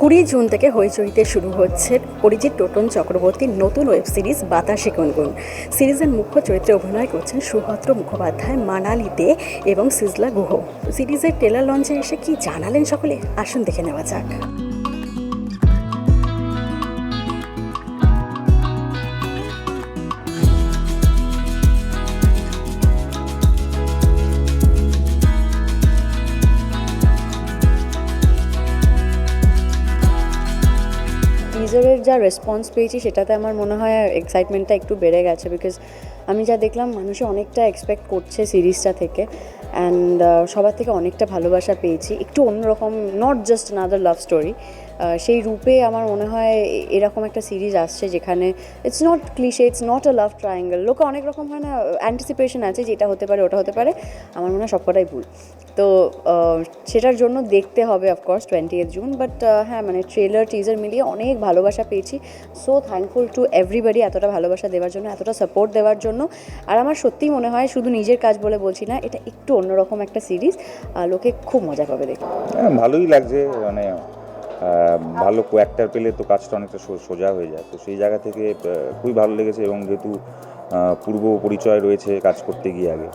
কুড়ি জুন থেকে হইচইতে শুরু হচ্ছে অরিজিৎ টোটন চক্রবর্তীর নতুন ওয়েব সিরিজ বাতাসে গুনগুন। সিরিজের মুখ্য চরিত্রে অভিনয় করছেন সুভদ্র মুখোপাধ্যায়, মানালিতে এবং সিজলা গুহ। সিরিজের টেলার লঞ্চে এসে কি জানালেন সকলে? আসুন দেখে নেওয়া যাক। টিজারের যা রেসপন্স পেয়েছি, সেটাতে আমার মনে হয় এক্সাইটমেন্টটা একটু বেড়ে গেছে বিকজ আমি যা দেখলাম, মানুষে অনেকটা এক্সপেক্ট করছে সিরিজটা থেকে অ্যান্ড সবার থেকে অনেকটা ভালোবাসা পেয়েছি। একটু অন্যরকম not just another love story সেই রূপে আমার মনে হয় এরকম একটা সিরিজ আসছে যেখানে it's not cliche it's not a love triangle লোকে অনেক রকম হয় না অ্যান্টিসিপেশন আছে যে এটা হতে পারে, ওটা হতে পারে, আমার মনে হয় সবকটাই ভুল। তো সেটার জন্য দেখতে হবে অফকোর্স টোয়েন্টি জুন বাট হ্যাঁ মানে ট্রেলার টিজার মিলিয়ে অনেক ভালোবাসা পেয়েছি। সো থ্যাঙ্কফুল টু এভরিবডি এতটা ভালোবাসা দেওয়ার জন্য, এতটা সাপোর্ট দেওয়ার জন্য। আর আমার সত্যিই মনে হয় শুধু নিজের কাজ বলে বলছি না, এটা একটু অন্যরকম একটা সিরিজ লোকে খুব মজা পাবে দেখে হ্যাঁ ভালোই লাগছে মানে ভালো কোয়াক্টার পেলে তো কাজটা অনেকটা সোজা হয়ে যায়। তো সেই জায়গা থেকে খুবই ভালো লেগেছে এবং যেহেতু পূর্ব পরিচয় রয়েছে কাজ করতে গিয়ে আগে।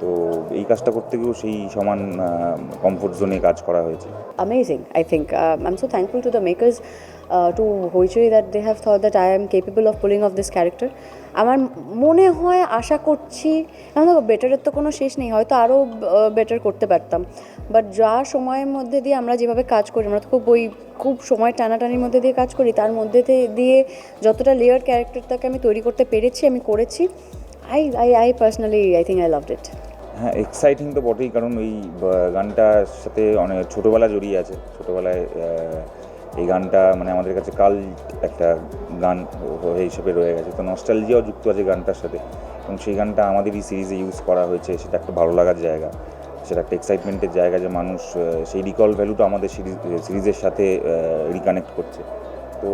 তো এই কাজটা করতে গিয়েও সেই সমান কমফোর্ট জোনে কাজ করা হয়েছে। Amazing I think um, i'm so thankful to the makers to to that that have have that I i am capable of of this character আমার মনে হয় আশা করছি এখন দেখো বেটারের তো কোনো শেষ নেই হয়তো আরও বেটার করতে পারতাম। বাট যা সময়ের মধ্যে দিয়ে আমরা যেভাবে কাজ করি আমরা তো খুব ওই খুব সময় টানাটানির মধ্যে দিয়ে কাজ করি তার মধ্যে দিয়ে- দিয়ে যতটা লেয়ার ক্যারেক্টারটাকে আমি তৈরি করতে পেরেছি আমি করেছি। I I I personally I think I love it হ্যাঁ এক্সাইটিং তো বটেই, কারণ ওই গানটার সাথে অনেক ছোটোবেলা জড়িয়ে আছে। ছোটোবেলায় এই গানটা মানে আমাদের কাছে কাল একটা গান হিসেবে রয়ে গেছে। তো নস্টালজিয়াও যুক্ত আছে গানটার সাথে। এবং সেই গানটা আমাদেরই সিরিজে ইউজ করা হয়েছে। সেটা একটা ভালো লাগার জায়গা। সেটা একটা এক্সাইটমেন্টের জায়গা যে মানুষ সেই রিকল ভ্যালুটা আমাদের সিরিজ সিরিজের সাথে রিকানেক্ট করছে। তো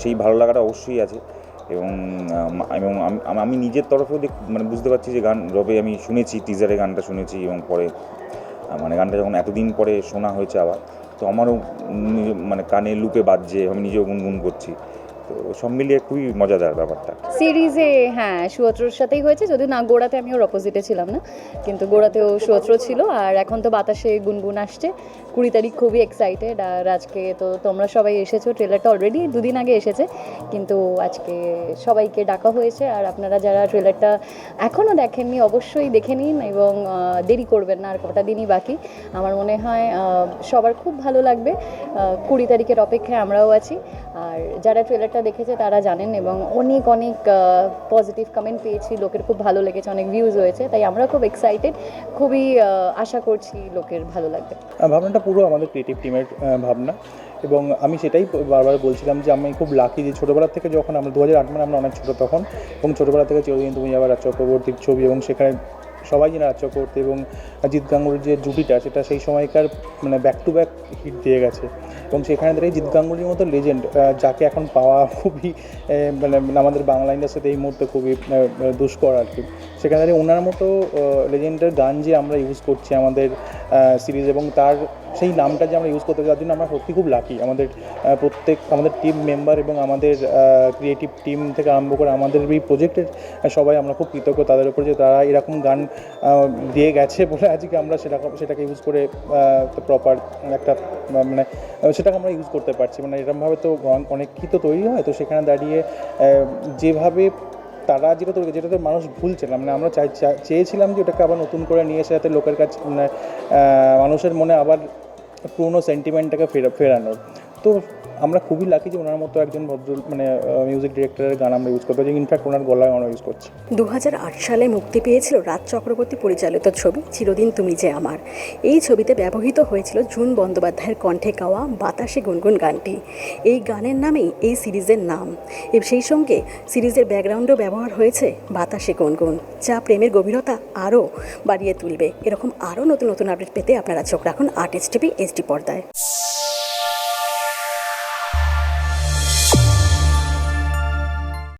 সেই ভালো লাগাটা অবশ্যই আছে। এবং এবং আমি- নিজের তরফেও দেখ মানে বুঝতে পারছি যে গান রবে আমি শুনেছি টিজারে গানটা শুনেছি এবং পরে মানে গানটা যখন এতদিন পরে শোনা হয়েছে আবার, তো আমারও মানে কানে লুপে বাজছে, আমি নিজেও গুনগুন করছি। তো সব মিলিয়ে খুবই মজাদার ব্যাপারটা। সিরিজে হ্যাঁ সুয়ত্রর সাথেই হয়েছে, যদিও না, গোড়াতে আমি ওর অপোজিটে ছিলাম না, কিন্তু গোড়াতেও সুয়ত্র ছিল, আর এখন তো বাতাসে গুনগুন আসছে, কুড়ি তারিখ খুবই এক্সাইটেড আর আজকে তো তোমরা সবাই এসেছ ট্রেলারটা অলরেডি দুদিন আগে এসেছে, কিন্তু আজকে সবাইকে ডাকা হয়েছে, আর আপনারা যারা ট্রেলারটা এখনও দেখেননি, অবশ্যই দেখে নিন, এবং দেরি করবেন না, আর কটা দিনই বাকি। আমার মনে হয় সবার খুব ভালো লাগবে কুড়ি তারিখের অপেক্ষায় আমরাও আছি, আর যারা ট্রেলারটা দেখেছে, তারা জানেন এবং অনেক অনেক পজিটিভ কমেন্ট পেয়েছি। লোকের খুব ভালো লেগেছে, অনেক ভিউজ হয়েছে তাই আমরা খুব এক্সাইটেড খুবই আশা করছি লোকের ভালো লাগবে। ভাবনাটা পুরো আমাদের ক্রিয়েটিভ টিমের ভাবনা এবং আমি সেটাই বারবার বলছিলাম যে আমি খুব লাকি যে ছোটোবেলা থেকে যখন আমরা দু হাজার আট মানে আমরা অনেক ছোটো তখন এবং ছোটোবেলা থেকে চিরদিন তুমি আবার রাজ চক্রবর্তীর ছবি এবং সেখানে সবাই যেন রাজ চক্রবর্তী এবং জিৎ গাঙ্গুলির যে জুটিটা, সেটা সেই সময়কার মানে ব্যাক টু ব্যাক হিট দিয়ে গেছে। এবং সেখানে দাঁড়িয়ে জিৎ গাঙ্গুলির মতো লেজেন্ড যাকে এখন পাওয়া খুবই মানে আমাদের বাংলা ইন্ডাস্ট্রিতে এই মুহূর্তে খুবই দুষ্কর আর কি সেখানে দাঁড়িয়ে ওনার মতো লেজেন্ডের গান যে আমরা ইউজ করছি আমাদের সিরিজ এবং তার সেই নামটা যে আমরা ইউজ করতে পারি তার জন্য আমরা সত্যি খুব লাকি আমাদের প্রত্যেক, আমাদের টিম মেম্বার এবং আমাদের ক্রিয়েটিভ টিম থেকে আরম্ভ করে আমাদের এই প্রজেক্টের সবাই আমরা খুব কৃতজ্ঞ তাদের উপর যে তারা এরকম গান দিয়ে গেছে বলে আজকে আমরা সেরকম সেটাকে ইউজ করে প্রপার একটা মানে সেটাকে আমরা ইউজ করতে পারছি। মানে এরকমভাবে তো অন- অনেক কি তো তৈরি হয়, তো সেখানে দাঁড়িয়ে যেভাবে তারা যেটা তৈরি যেটা তো মানুষ ভুলছে না। মানে আমরা চাই চেয়েছিলাম যে ওটাকে আবার নতুন করে নিয়ে এসে যাতে লোকের কাছে মানে মানুষের মনে আবার পুরনো সেন্টিমেন্টটাকে ফেরা ফেরানোর। তো আমরা খুবই লাকি যে ওনার মতো একজন ভদ্র মানে মিউজিক ডিরেক্টরের গান আমরা ইউজ করতে ইনফ্যাক্ট ওনার গলায় আমরা ইউজ করছি। দু হাজার আট সালে মুক্তি পেয়েছিল রাজ চক্রবর্তী পরিচালিত ছবি, চিরদিন তুমি যে আমার এই ছবিতে ব্যবহৃত হয়েছিল জুন বন্দ্যোপাধ্যায়ের কণ্ঠে গাওয়া বাতাসে গুনগুন গানটি। এই গানের নামেই এই সিরিজের নাম। সেই সঙ্গে সিরিজের ব্যাকগ্রাউন্ডেও ব্যবহার হয়েছে বাতাসে গুনগুন, যা প্রেমের গভীরতা আরও বাড়িয়ে তুলবে। এরকম আরও নতুন নতুন আপডেট পেতে আপনারা চোখ রাখুন আর্টিস্ট টিভি এইচডি পর্দায়।